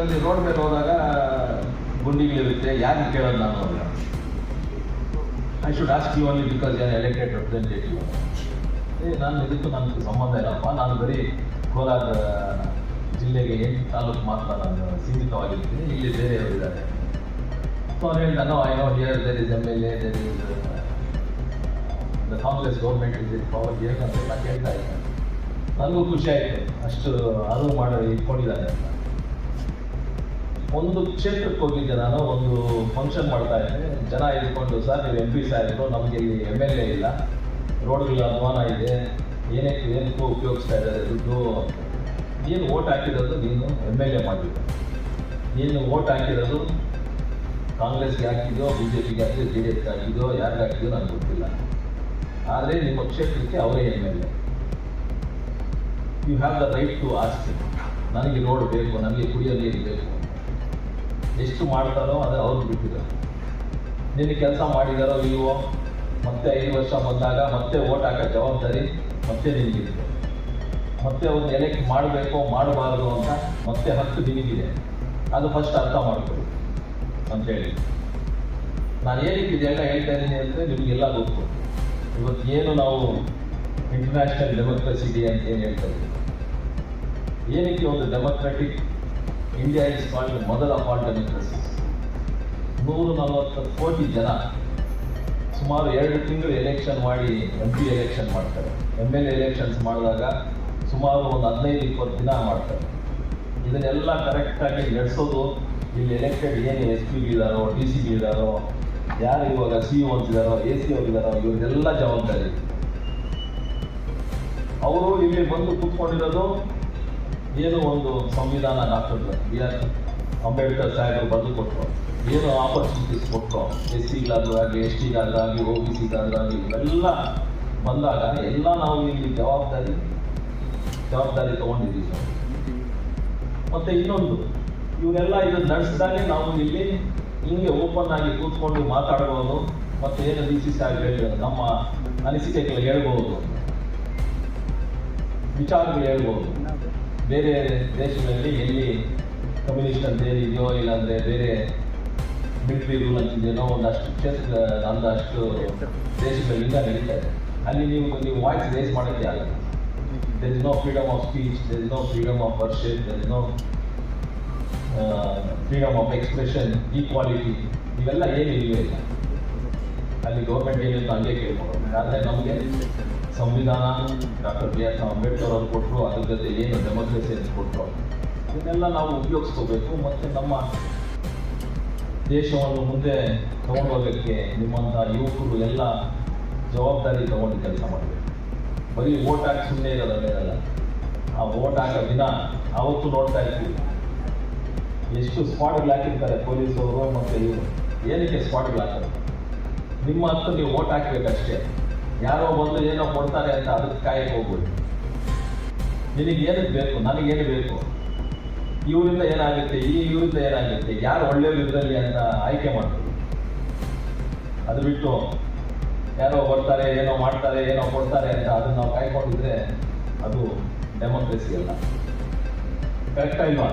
ಇದರಲ್ಲಿ ರೋಡ್ ಮೇಲೆ ಹೋದಾಗ ಗುಂಡಿಗಳಿರುತ್ತೆ ಯಾರು ಕೇಳೋದು ನಾನು ಅಲ್ಲ. I should ask you only because ಯಾರು ಎಲೆಕ್ಟೆಡ್ ರೆಪ್ರೆಸೆಂಟೇಟಿವ್ ಏ, ನಾನು ಇದಕ್ಕೆ ನನಗೆ ಸಂಬಂಧ ಇಲ್ಲಪ್ಪ. ನಾನು ಬರೀ ಕೋಲಾರ ಜಿಲ್ಲೆಗೆ ಎಂಟು ತಾಲೂಕು ಮಾತ್ರ ನಾನು ಸೀಮಿತವಾಗಿರ್ತೀನಿ. ಇಲ್ಲಿ ಬೇರೆಯವರು ಇದ್ದಾರೆ. ಸೊ ಅವ್ರು ಹೇಳಿ ನಾನು I know here there is M L A there is the Congress government is is power here ಅಂತೆಲ್ಲ ಕೇಳ್ತಾ ಇದ್ದೆ ನನಗೂ ಖುಷಿ ಆಯಿತು. ಅಷ್ಟು ಅರಿವು ಮಾಡಿ ಇಟ್ಕೊಂಡಿದ್ದಾರೆ ಅಂತ. ಒಂದು ಕ್ಷೇತ್ರಕ್ಕೆ ಹೋಗಿದ್ದೆ ನಾನು, ಒಂದು ಫಂಕ್ಷನ್ ಮಾಡ್ತಾ ಇದ್ದೆ. ಜನ ಇಟ್ಕೊಂಡು ಸರ್, ನೀವು ಎಂ ಪಿ ಸಾಯಿದ್ರು ನಮಗೆ ಇಲ್ಲಿ ಎಂ ಎಲ್ ಎ ಇಲ್ಲ. ರೋಡ್ಗಳ ಅನುಮಾನ ಇದೆ. ಏನಕ್ಕೆ, ಏನಕ್ಕೂ ಉಪಯೋಗಿಸ್ತಾ ಇದ್ದಾರೆ ದುಡ್ಡು. ನೀನು ಓಟ್ ಹಾಕಿರೋದು ನೀನು ಎಂ ಎಲ್ ಎ ಮಾಡಿದ್ದು. ನೀನು ಓಟ್ ಹಾಕಿರೋದು ಕಾಂಗ್ರೆಸ್ಗೆ ಹಾಕಿದೋ ಬಿ ಜೆ ಪಿಗೆ ಹಾಕಿದೋ ಜೆ ಡಿ ಎಸ್ಗೆ ಹಾಕಿದೋ ಯಾರಿಗೆ ಹಾಕಿದೋ ನನಗೆ ಗೊತ್ತಿಲ್ಲ. ಆದರೆ ನಿಮ್ಮ ಕ್ಷೇತ್ರಕ್ಕೆ ಅವರೇ M L A you have the right to ask ನನಗೆ ರೋಡ್ ಬೇಕು ನನಗೆ ಕುಡಿಯೋ ನೀರು ಬೇಕು ಎಷ್ಟು ಮಾಡ್ತಾರೋ ಅದು ಅವ್ರಿಗೆ ಬಿಟ್ಟಿದ್ದಾರೆ. ನಿನ್ನ ಕೆಲಸ ಮಾಡಿದಾರೋ ಇಲ್ವೋ ಮತ್ತೆ ಐದು ವರ್ಷ ಬಂದಾಗ ಮತ್ತೆ ಓಟ್ ಹಾಕೋ ಜವಾಬ್ದಾರಿ ಮತ್ತೆ ನಿನಗಿದೆ. ಮತ್ತೆ ಅವ್ರನ್ನ ಎಲೆಕ್ಟ್ ಮಾಡಬೇಕು ಮಾಡಬಾರ್ದು ಅಂತ ಮತ್ತೆ ಹತ್ತು ನಿನಗಿದೆ ಅದು ಫಸ್ಟ್ ಅರ್ಥ ಮಾಡ್ಕೊಳ್ಳಿ ಅಂತೇಳಿ ನಾನು ಏನಕ್ಕೆ ಇದೆಲ್ಲ ಹೇಳ್ತಾ ಇದ್ದೀನಿ ಅಂದರೆ ನಿಮಗೆಲ್ಲ ಗೊತ್ತು. ಇವತ್ತು ಏನು ನಾವು ಇಂಟರ್ನ್ಯಾಷನಲ್ ಡೆಮೋಕ್ರಸಿ ಇದೆ ಅಂತ ಏನು ಹೇಳ್ತಾ ಇದ್ದೀವಿ? ಏನಕ್ಕೆ ಒಂದು ಡೆಮೋಕ್ರೆಟಿಕ್ ಇಂಡಿಯಾ ಇಸ್ ಕಾಲ್ಡ್ ಮೊದಲ ಡೆಮೋಕ್ರಸಿ ನೂರು ನಲವತ್ತು ಕೋಟಿ ಜನ ಸುಮಾರು ಎರಡು ತಿಂಗಳು ಎಲೆಕ್ಷನ್ ಮಾಡಿ ಎಂ ಪಿ ಎಲೆಕ್ಷನ್ ಮಾಡ್ತಾರೆ ಎಂ ಎಲ್ ಎಲೆಕ್ಷನ್ಸ್ ಮಾಡಿದಾಗ ಸುಮಾರು ಒಂದು ಹದಿನೈದು, ಇಪ್ಪತ್ತು ದಿನ ಮಾಡ್ತಾರೆ. ಇದನ್ನೆಲ್ಲ ಕರೆಕ್ಟಾಗಿ ನಡೆಸೋದು ಇಲ್ಲಿ ಎಲೆಕ್ಟೆಡ್ ಏನು ಎಸ್ ಪಿ ಇದಾರೋ ಡಿ ಸಿಗಳಿದಾರೋ ಯಾರು ಇವಾಗ ಸಿ ಒ ಅಂತಿದ್ದಾರೋ ಎ ಸಿ ಅವ್ರಿದಾರೋ ಇವ್ರಿಗೆಲ್ಲ ಜವಾಬ್ದಾರಿ. ಅವರು ಇಲ್ಲಿ ಬಂದು ಕೂತ್ಕೊಂಡಿರೋದು ಏನು ಒಂದು ಸಂವಿಧಾನ ಡಾಕ್ಟರ್ ಬಿ ಆರ್ ಅಂಬೇಡ್ಕರ್ ಸಾಹೇಬರು ಬರೆದು ಕೊಟ್ಟರು ಏನು ಆಪರ್ಚುನಿಟೀಸ್ ಕೊಟ್ಟರು ಎಸ್ ಸಿಗಾದ್ರೂ ಆಗಲಿ ಎಸ್ ಟಿಗಾದ್ರೂ ಆಗಲಿ ಒ ಬಿ ಸಿಗಾದ್ರೂ ಆಗಲಿ ಇವೆಲ್ಲ ಬಂದಾಗ ಎಲ್ಲ ನಾವು ಇಲ್ಲಿ ಜವಾಬ್ದಾರಿ ಜವಾಬ್ದಾರಿ ತಗೊಂಡಿದ್ದೀವಿ ಮತ್ತೆ ಇನ್ನೊಂದು, ಇವರೆಲ್ಲ ಇದನ್ನು ನಡೆಸಿದಾಗೆ ನಾವು ಇಲ್ಲಿ ಹಿಂಗೆ ಓಪನ್ ಆಗಿ ಕೂತ್ಕೊಂಡು ಮಾತಾಡ್ಬೋದು. ಮತ್ತು ಏನು ಡಿ ಸಿ ಸಾಹೇಬ್ ಹೇಳಿ, ನಮ್ಮ ಅನಿಸಿಕೆಗಳು ಹೇಳ್ಬೋದು. ವಿಚಾರಗಳು ಹೇಳ್ಬೋದು. ಬೇರೆ ದೇಶಗಳಲ್ಲಿ ಎಲ್ಲಿ ಕಮ್ಯುನಿಸ್ಟ್ ಅಂತ ಇದೆಯೋ ಇಲ್ಲಾಂದ್ರೆ ಬೇರೆ ಮಿಲಿಟರಿ ರೂಲ್ ಅಂತಿದೆಯೋ ಒಂದಷ್ಟು ಕ್ಷೇತ್ರ ಅಂದಷ್ಟು ದೇಶಗಳಲ್ಲಿ ನಡೀತಾ ಇದೆ. ಅಲ್ಲಿ ನೀವು ನೀವು ವಾಯ್ಸ್ ರೇಸ್ ಮಾಡೋಕ್ಕೆ ಆಗಲ್ಲ. There is no freedom of speech there is no freedom of worship there is no freedom of expression equality ಇವೆಲ್ಲ ಏನು ಇಲ್ಲ. ಅಲ್ಲಿ ಗೌರ್ಮೆಂಟ್ ಏನಿಲ್ಲ ಹಂಗೆ ಕೇಳ್ಕೊಂಡು ಆದರೆ ನಮಗೆ ಸಂವಿಧಾನ, ಡಾಕ್ಟರ್ ಬಿ ಆರ್ ಅಂಬೇಡ್ಕರ್ ಅವರು ಕೊಟ್ಟರು ಅದ್ರ ಜೊತೆ ಏನು ಡೆಮೋಕ್ರಸಿ ಅಂತ ಕೊಟ್ಟರು ಇದನ್ನೆಲ್ಲ ನಾವು ಉಪಯೋಗಿಸ್ಕೋಬೇಕು ಮತ್ತು ನಮ್ಮ ದೇಶವನ್ನು ಮುಂದೆ ತಗೊಂಡೋಗೋಕ್ಕೆ ನಿಮ್ಮಂಥ ಯುವಕರು ಎಲ್ಲ ಜವಾಬ್ದಾರಿ ತಗೊಂಡು ಕೆಲಸ ಮಾಡಬೇಕು. ಬರೀ ಓಟ್ ಹಾಕಿ ಸುಮ್ಮನೆ ಇರೋದಲ್ಲ ಆ ಓಟ್ ಹಾಕೋ ದಿನ ಅವತ್ತು ನೋಡ್ತಾ ಇರ್ತೀವಿ ಎಷ್ಟು ಸ್ಪಾಟ್ಗಳು ಹಾಕಿರ್ತಾರೆ ಪೊಲೀಸವರು ಮತ್ತು ಇವರು. ಏನಕ್ಕೆ ಸ್ಪಾಟ್ಗಳು ಹಾಕೋದು? ನಿಮ್ಮ ಹತ್ತು ನೀವು ಓಟ್ ಹಾಕ್ಬೇಕಷ್ಟೇ. ಯಾರೋ ಬಂದು ಏನೋ ಕೊಡ್ತಾರೆ ಅಂತ ಅದಕ್ಕೆ ಕಾಯಕ್ಕೆ ಹೋಗ್ಬೋದು. ನಿನಗೆ ಏನಕ್ಕೆ ಬೇಕು? ನನಗೇನು ಬೇಕು? ಇವರಿಂದ ಏನಾಗುತ್ತೆ? ಈ ಇವರಿಂದ ಏನಾಗುತ್ತೆ? ಯಾರು ಒಳ್ಳೆಯವರು ಇದರಲ್ಲಿ ಅಂತ ಆಯ್ಕೆ ಮಾಡ್ತೀವಿ ಅದು ಬಿಟ್ಟು ಯಾರೋ ಬರ್ತಾರೆ, ಏನೋ ಮಾಡ್ತಾರೆ, ಏನೋ ಕೊಡ್ತಾರೆ ಅಂತ ಅದನ್ನ ನಾವು ಕಾಯ್ಕೊಂಡಿದ್ರೆ ಅದು ಡೆಮೋಕ್ರೆಸಿ ಅಲ್ಲ. ಕರೆಕ್ಟ್ ಇಲ್ವಾ?